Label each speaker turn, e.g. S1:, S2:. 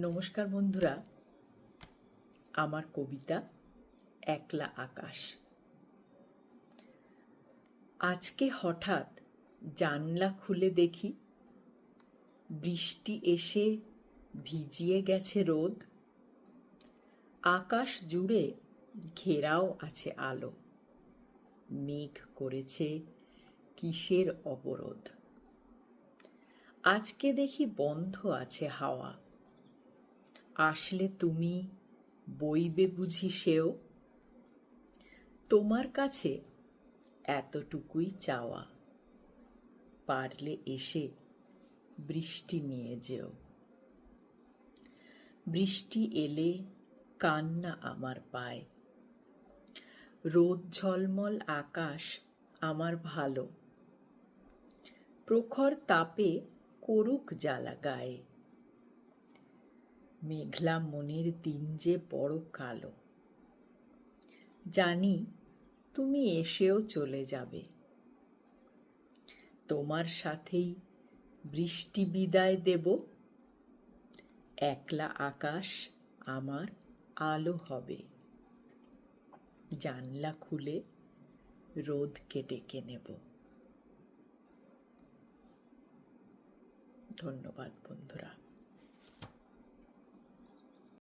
S1: নমস্কার বন্ধুরা। আমার কবিতা একলা আকাশ। আজকে হঠাৎ জানলা খুলে দেখি, বৃষ্টি এসে ভিজিয়ে গেছে রোদ। আকাশ জুড়ে ঘেরাও আছে আলো। মেঘ করেছে কিসের অবরোধ? আজকে দেখি বন্ধ আছে হাওয়া। আসলে তুমি বইবে বুঝি সেও? তোমার কাছে এতটুকুই চাওয়া। পারলে এসে বৃষ্টি নিয়ে যেও। বৃষ্টি এলে কান্না আমার পায়। রোদ ঝলমল আকাশ আমার ভালো। প্রখর তাপে করুক জ্বালা গায়ে। মেঘলা মনের দিন যে বড় কালো। জানি তুমি এসেও চলে যাবে। তোমার সাথেই বৃষ্টি বিদায় দেব। একলা আকাশ আমার আলো হবে। জানলা খুলে রোদ রোদকে ডেকে নেব। ধন্যবাদ বন্ধুরা।